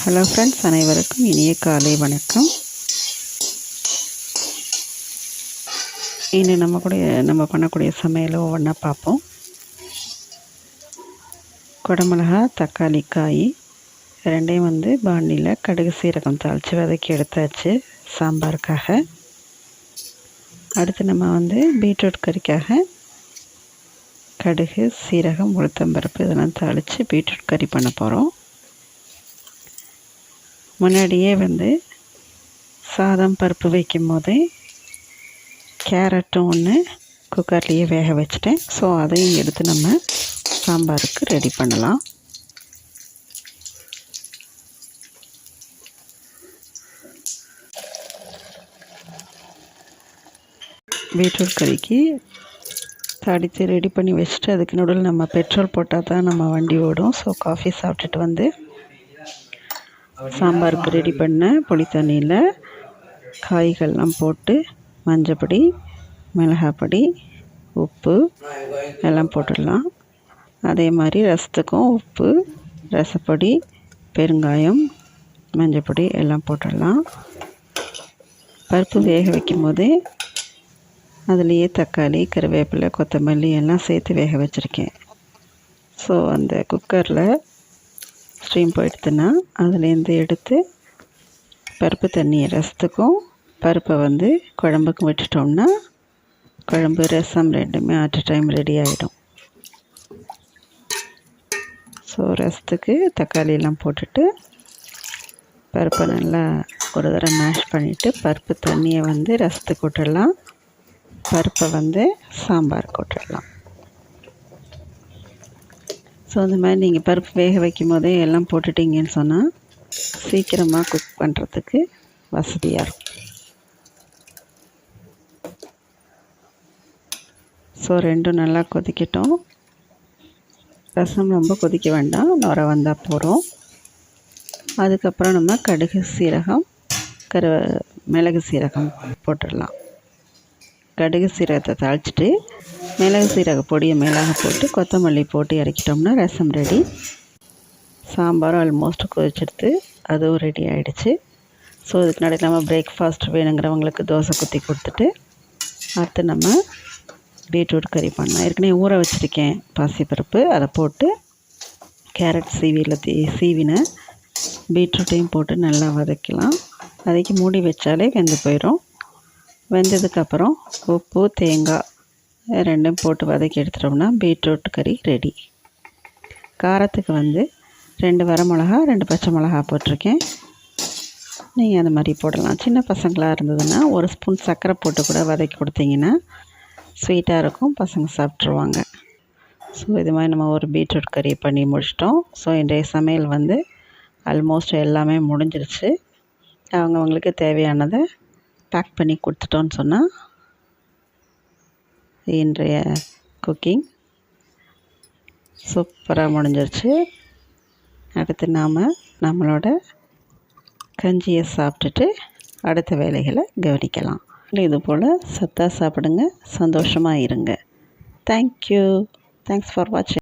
Hello friends அனைவருக்கும் இனிய காலை வணக்கம். இனி நம்ம கூட நம்ம பண்ணக்கூடிய சமையலை ஒவ்வொன்றா பார்ப்போம். குடமிளகா தக்காளி காய் ரெண்டையும் வந்து பாண்டியில் கடுகு சீரகம் தாளித்து வதக்கி எடுத்தாச்சு சாம்பாருக்காக. அடுத்து நம்ம வந்து பீட்ரூட் கறிக்காக கடுகு சீரகம் உளுத்தம்பருப்பு இதெல்லாம் தாளித்து பீட்ரூட் கறி பண்ண போகிறோம் முன்னாடியே வந்து சாதம் பருப்பு வைக்கும் போது கேரட்டும் ஒன்று குக்கர்லேயே வேக வச்சுட்டேன். ஸோ அதையும் எடுத்து நம்ம சாம்பாருக்கு ரெடி பண்ணலாம். பீட்ரூட் கறிக்கு தாடித்து ரெடி பண்ணி வச்சுட்டு அதுக்கு நடுவில் நம்ம பெட்ரோல் போட்டால் தான் நம்ம வண்டி ஓடும். ஸோ காஃபி சாப்பிட்டுட்டு வந்து சாம்பாருக்கு ரெடி பண்ண புளி தண்ணியில் காய்கள்லாம் போட்டு மஞ்சப்பொடி மிளகாப்பொடி உப்பு எல்லாம் போட்டுடலாம். அதே மாதிரி ரசத்துக்கும் உப்பு ரசப்பொடி பெருங்காயம் மஞ்சப்பொடி எல்லாம் போட்டுடலாம். பருப்பு வேக வைக்கும் போதே அதுலேயே தக்காளி கருவேப்பிலை கொத்தமல்லி எல்லாம் சேர்த்து வேக வச்சுருக்கேன். ஸோ அந்த குக்கரில் ஸ்ட்ரீம் போயிடுதுன்னா அதுலேருந்து எடுத்து பருப்பு தண்ணியை ரசத்துக்கும் பருப்பை வந்து குழம்புக்கும் விட்டுட்டோம்னா குழம்பு ரசம் ரெண்டுமே அட் டைம் ரெடி ஆகிடும் ஸோ ரசத்துக்கு தக்காளியெல்லாம் போட்டுட்டு பருப்பை நல்லா ஒரு தடவை மேஷ் பண்ணிவிட்டு பருப்பு தண்ணியை வந்து ரசத்துக்கு விட்டுடலாம் பருப்பை வந்து சாம்பார் கொட்டிடலாம் ஸோ அந்த மாதிரி நீங்கள் பருப்பு வேக வைக்கும் போதே எல்லாம் போட்டுட்டிங்கன்னு சொன்னால் சீக்கிரமாக குக் பண்ணுறதுக்கு வசதியாக இருக்கும். ஸோ ரெண்டும் நல்லா கொதிக்கட்டும். ரசம் ரொம்ப கொதிக்க வேண்டாம். நுர வந்தால் போகிறோம் அதுக்கப்புறம் நம்ம கடுகு சீரகம் கரு மிளகு சீரகம் போட்டுடலாம். கடுகு சீரகத்தை தாளிச்சிட்டு மிளகு சீரக பொடியை மேலாக போட்டு கொத்தமல்லி போட்டு இறக்கிட்டோம்னா ரசம் ரெடி சாம்பாரும் ஆல்மோஸ்ட் கொதிச்செடுத்து அதுவும் ரெடி ஆகிடுச்சு ஸோ இதுக்கு நடுவில் நம்ம பிரேக்ஃபாஸ்ட் வேணுங்கிறவங்களுக்கு தோசை குத்தி கொடுத்துட்டு அடுத்து நம்ம பீட்ரூட் கறி பண்ணலாம். ஏற்கனவே ஊற வச்சுருக்கேன் பாசிப்பருப்பு அதை போட்டு கேரட் சீவியில் தீ சீவின பீட்ரூட்டையும் போட்டு நல்லா வதக்கலாம். வதக்கி மூடி வச்சாலே வெந்து போயிடும் வெந்ததுக்கப்புறம் உப்பு தேங்காய் ரெண்டும் போட்டு வதக்கி எடுத்துட்டோம்னா பீட்ரூட் கறி ரெடி. காரத்துக்கு வந்து ரெண்டு வர மிளகா ரெண்டு பச்சை மிளகா போட்டிருக்கேன். நீங்கள் அந்த மாதிரி போடலாம். சின்ன பசங்களாக இருந்ததுன்னா ஒரு ஸ்பூன் சர்க்கரை போட்டு கூட வதக்கி கொடுத்தீங்கன்னா ஸ்வீட்டாக இருக்கும். பசங்க சாப்பிட்ருவாங்க ஸோ இது மாதிரி நம்ம ஒரு பீட்ரூட் கறி பண்ணி முடிச்சிட்டோம். ஸோ இன்றைய சமையல் வந்து ஆல்மோஸ்ட் எல்லாமே முடிஞ்சிருச்சு. அவங்கவுங்களுக்கு தேவையானதை பேக் பண்ணி கொடுத்துட்டோன்னு சொன்னால் இன்றைய குக்கிங் சூப்பராக முடிஞ்சிருச்சு. அடுத்து நாம் நம்மளோட கஞ்சியை சாப்பிட்டுட்டு அடுத்த வேலைகளை கவனிக்கலாம். இது போல் சத்தாக சாப்பிடுங்க சந்தோஷமாக இருங்க. தேங்க்யூ தேங்க்ஸ் ஃபார் வாட்சிங்